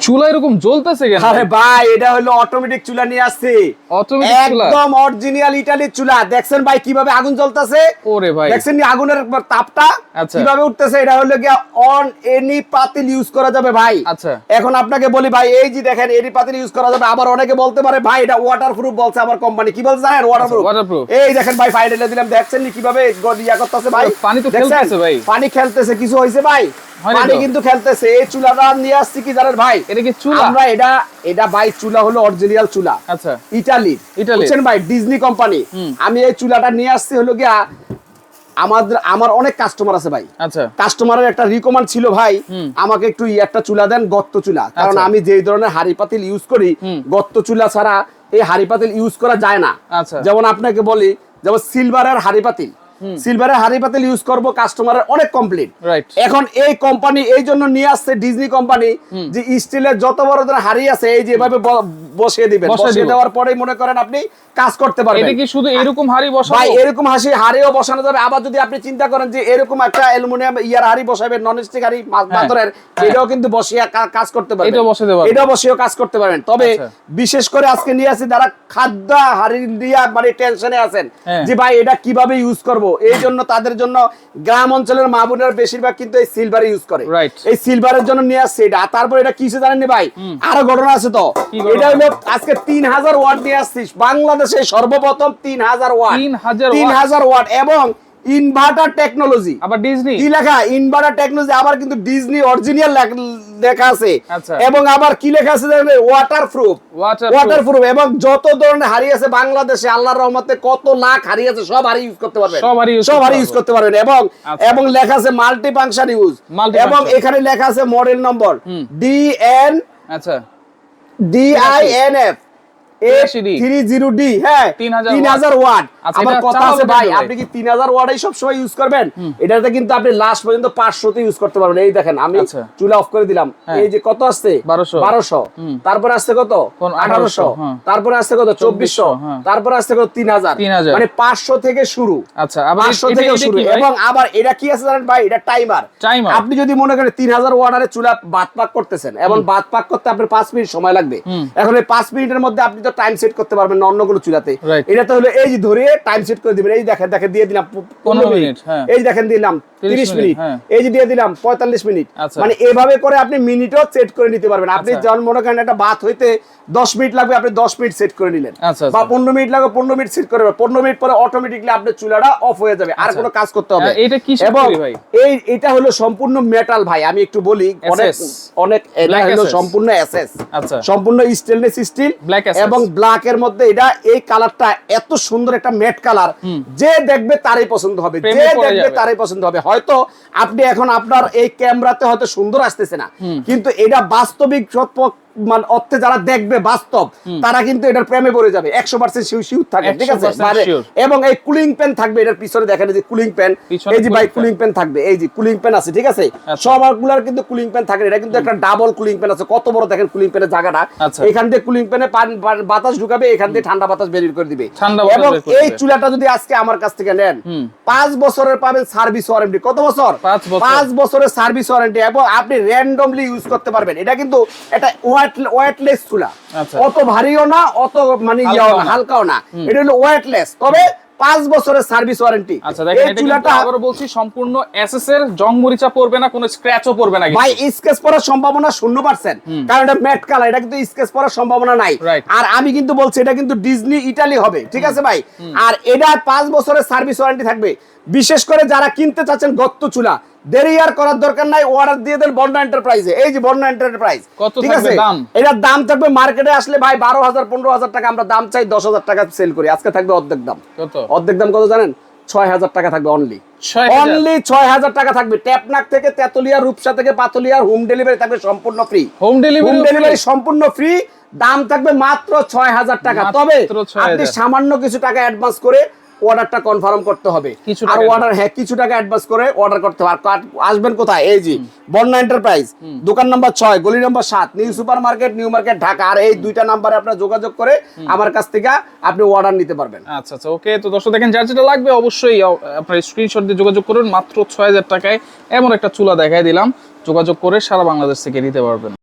চুলা এরকম জ্বলতেছে কেন? আরে ভাই এটা হলো অটোমেটিক চুলা নিয়ে আসছে। অটোমেটিক চুলা? একদম অরিজিনাল ইটালির চুলা। দেখছেন ভাই কীভাবে আগুন জ্বলতেছে? ওরে ভাই। দেখছেন নি আগুনের তাপটা? আচ্ছা। কীভাবে উঠতেছে? এটা হলো গিয়া অন এনি পাতিল ইউজ করা যাবে ভাই। আচ্ছা। এখন আপনাকে বলি ভাই এই যে দেখেন এনি পাতিল ইউজ করা যাবে। আবার অনেকে বলতে পারে ভাই এটা ওয়াটার প্রুফ বলছে আমার কোম্পানি কি বলছে জানেন? Waterproof waterproof। এই দেখেন ভাই ফাইনালে দিলাম। দেখছেন নি কীভাবে গ- ইয়া করতেছে ভাই? পানি তো? খেলতেছে ভাই। পানি খেলতেছে কিছু হয়েছে ভাই? পানি কিন্তু খেলতেছে। এই চুলাটা নিয়ে আসছি কি জানেন ভাই? এটা কি চুলা? আমরা এটা এটা ভাই চুলা হলো অরিজিনাল চুলা। আচ্ছা। ইটালির। বুঝছেন ভাই? ডিজনি কোম্পানি আমি এই চুলাটা নিয়ে আসছি হলো গিয়া আমাদের আমার অনেক কাস্টমার আছে ভাই। আচ্ছা। কাস্টমারের একটা রিকমেন্ড ছিল ভাই। আমাকে একটু একটা চুলা দেন গত্ত চুলা। কারণ আচ্ছা। আমি যেই ধরনের হাড়ি পাতিল ইউজ করি। গত্ত চুলা ছাড়া এই হাড়ি পাতিল ইউজ করা যায় না। আচ্ছা। যেমন আপনাকে বলি যেমন সিলভারের হাড়ি পাতিল। সিলভারের হাড়ি পাতিল ইউজ করব কাস্টমারের অনেক কমপ্লিট এখন এই কোম্পানি এই জন্য নিয়ে আসছে ডিজনি কোম্পানি যে স্টিলের যত বড় ধরনের হাড়ি আছে এই যে এভাবে বসিয়ে দিবেন। বসিয়ে বসিয়ে দেওয়ার পরেই মনে করেন আপনি কাজ করতে পারবেন। এটা কি শুধু এরকম হাড়ি বসাবো ভাই এরকম হাসি হাড়িও বসানো যাবে। আবার যদি আপনি চিন্তা করেন যে এরকম একটা অ্যালুমিনিয়াম ইয়ার হাড়ি বসাবেন নন স্টিক হাড়ি মা- পাথরের এটাও কিন্তু বসিয়ে কাজ করতে পারবেন। এটাও বসাতে পারবেন। এটাও বসিয়েও কাজ করতে পারবেন। তবে আচ্ছা। বিশেষ করে আজকে নিয়ে আসি যারা খাদ্য হাড়ি দিয়া মানে টেনশনে আছেন হ্যাঁ। যে ভাই এটা কীভাবে ইউজ করব? এই জন্য তাদের জন্য গ্রাম অঞ্চলের মা বোনেরা বেশিরভাগ কিন্তু এই সিলভার ইউজ করে। এই সিলভারের জন্য নিয়ে আসছে এটা। তারপর এটা কিসে জানেন ভাই? আরও ঘটনা আছে তো। এটা হলো আজকে তিন হাজার ওয়াট নিয়ে আসছিস। বাংলাদেশে সর্বপ্রথম তিন হাজার ওয়াট। 3000 তিন হাজার ওয়াট এবং ইনভার্টার টেকনোলজি আবার ডিজনি কি লেখা? ইনভার্টার টেকনোলজি আবার কিন্তু ডিজনি অরিজিনাল লেখা আছে। আচ্ছা। এবং আবার কি লেখা আছে waterproof Waterproof। Waterproof এবং যত ধরনের হাড়ি আছে বাংলাদেশে আল্লাহর রহমতে কত লাখ হাড়ি আছে সব হাড়ি ইউজ করতে পারবেন। সব হাড়ি সব হাড়ি ইউজ করতে পারবেন। এবং আচ্ছা। এবং লেখা আছে মাল্টি ফাংশন ইউজ এবং এখানে লেখা আছে মডেল নম্বর ডি এন আচ্ছা। ডি আই এন এফ তিরাশি D থ্রি জিরো ডি হ্যাঁ 3000 ওয়াট। আমার কথা আছে ভাই আপনি কি তিন হাজার ওয়াটাই সবসময় ইউজ করবেন? এটাতে কিন্তু আপনি লাস্ট পর্যন্ত পাঁচশোতে ইউজ করতে পারবেন। এই দেখেন আমি। চুলা অফ করে দিলাম। এই যে কত আসছে? 1200 বারোশো। আসছে কত? 1800। আসছে কত? চব্বিশশো। আসছে কত? 3000 মানে পাঁচশো থেকে শুরু। আচ্ছা আবার পাঁচশো থেকে শুরু। এবং আবার এটা কি আছে জানেন ভাই? এটা টাইমার আপনি যদি মনে করেন তিন হাজার ওয়াটারের চুলা বাত পাক করতেছেন এবং বাত পাক করতে আপনার পাঁচ মিনিট সময় লাগবে। এখন এই পাঁচ মিনিটের মধ্যে আপনি তো টাইম সেট করতে পারবেন না অন্য কোনো চুলাতে এটা তো হলো এই যে ধরে টাইম সেট করে দিবেন এই দেখেন দেখেন দিয়ে দিলাম পনেরো মিনিট, হ্যাঁ। এই দেখেন দিলাম তিরিশ মিনিট, হ্যাঁ। এই যে দিয়ে দিলাম পঁয়তাল্লিশ মিনিট। আচ্ছা। মানে এভাবে করে আপনি মিনিটও সেট করে নিতে পারবেন। আপনি আচ্ছা। যখন মনে করেন একটা বাত হইতে দশ মিনিট লাগবে আপনি দশ মিনিট সেট করে নিলেন। আচ্ছা, বা। পনেরো মিনিট লাগবে পনেরো মিনিট সেট করে পনেরো মিনিট পরে অটোমেটিকলি আপনার চুলাটা অফ হয়ে যাবে। আর কোনো কাজ করতে হবে এটা কিসের এবং এই এটা হলো সম্পূর্ণ মেটাল ভাই। আমি একটু বলি অনেক অনেক এটা হলো সম্পূর্ণ এসএস আচ্ছা। সম্পূর্ণ স্টেনলেস স্টিল এবং ব্ল্যাক এর মধ্যে এটা এই কালারটা এত সুন্দর একটা ম্যাট কালার যে দেখবে তারই পছন্দ হবে। যে দেখবে। তারই পছন্দ হবে। হয়তো আপনি এখন আপনার এই ক্যামেরাতে হয়তো সুন্দর আসতেছে না। কিন্তু এটা বাস্তবিক মানে অর্থে যারা দেখবে বাস্তব তারা কিন্তু এটার প্রেমে পড়ে যাবে। একশো পার্সেন্ট শিউ শিউ থাকে ঠিক আছে? 100% মানে-। এবং এই কুলিং পেন থাকবে এটার পিছনে দেখেন যে কুলিং পিছনে এই যে ভাই কুলিং পেন থাকবে এই যে কুলিং পেন আছে ঠিক আছে? আচ্ছা। সবগুলার কিন্তু কুলিং পেন থাকে এটা কিন্তু একটা ডাবল কুলিং পেন আছে। কত বড় দেখেন কুলিং পেনের জায়গাটা? আচ্ছা। এখান থেকে কুলিং পেনে বাতাস ঢুকাবে এখান থেকে ঠান্ডা বাতাস বের করে দিবে। এবং এই চুলাটা যদি আজকে আমার কাছ থেকে নেন পাঁচ বছরের পাবেন সার্ভিস ওয়ারেন্টি কত বছর? পাঁচ বছরের সার্ভিস ওয়ারেন্টি এবং আপনি র্যান্ডমলি ইউজ করতে পারবেন। এটা কিন্তু এটা ওয়েট ওয়েটলেস চুলা আচ্ছা। অত ভারীও না অত মানে ইয়েও না। হালকাও না। এটা হলো ওয়েটলেস তবে পাঁচ বছরের সার্ভিস ওয়ারেন্টি আচ্ছা দেখেন এটা কিন্তু আবারও বলছি সম্পূর্ণ জং মরিচা পড়বে না কোনো স্ক্র্যাচও পড়বে না ভাই স্কেচ পড়ার সম্ভাবনা শূন্য পার্সেন্ট কারণ এটা ম্যাট কালার এটা কিন্তু স্কেচ পড়ার সম্ভাবনা নাই। আর আমি কিন্তু বলছি এটা কিন্তু ডিজনি ইটালি হবে ঠিক আছে ভাই? আর এটা পাঁচ বছরের সার্ভিস ওয়ারেন্টি থাকবে। বিশেষ করে যারা কিনতে চাচ্ছেন গত্ত চুলা দেরি আর করার দরকার নাই অর্ডার দিয়ে দেন বন্যা এন্টারপ্রাইজে এই যে বন্যা এন্টারপ্রাইজ ঠিক আছে? দাম? এটার দাম থাকবে মার্কেটে আসলে ভাই বারো হাজার পনেরো হাজার টাকা আমরা দাম চাই দশ হাজার টাকা সেল করি। আজকে থাকবে অর্ধেক দাম। কত? অর্ধেক দাম কত জানেন? ছয় হাজার টাকা থাকবে অনলি অনলি ছয় হাজার টাকা থাকবে। ট্যাপনাক থেকে তেতুলিয়া রূপসা থেকে পাতুলিয়ার হোম ডেলিভারি থাকবে সম্পূর্ণ free home delivery home delivery সম্পূর্ণ ফ্রি দাম থাকবে মাত্র ছয় হাজার টাকা। তবে আপনি সামান্য কিছু টাকা অ্যাডভান্স করে অর্ডারটা কনফার্ম করতে হবে। কিছু আর অর্ডার হ্যাঁ কিছু টাকা অ্যাডভান্স করে অর্ডার করতে হবে। আর আসবেন কোথায়? এই যে বন্যা এন্টারপ্রাইজ দোকান নাম্বার ছয় গলি নাম্বার সাত new super market new market Dhaka আর এই দুইটা নাম্বারে আপনার যোগাযোগ করে আমার কাছ থেকে আপনি অর্ডার নিতে পারবেন। আচ্ছা আচ্ছা ওকে তো দর্শক দেখেন যার যেটা লাগবে অবশ্যই আপনার স্ক্রিনশট দিয়ে যোগাযোগ করুন। মাত্র ছয় হাজার টাকায় এমন একটা চুলা দেখাই দিলাম। যোগাযোগ করে সারা বাংলাদেশ থেকে নিতে পারবেন।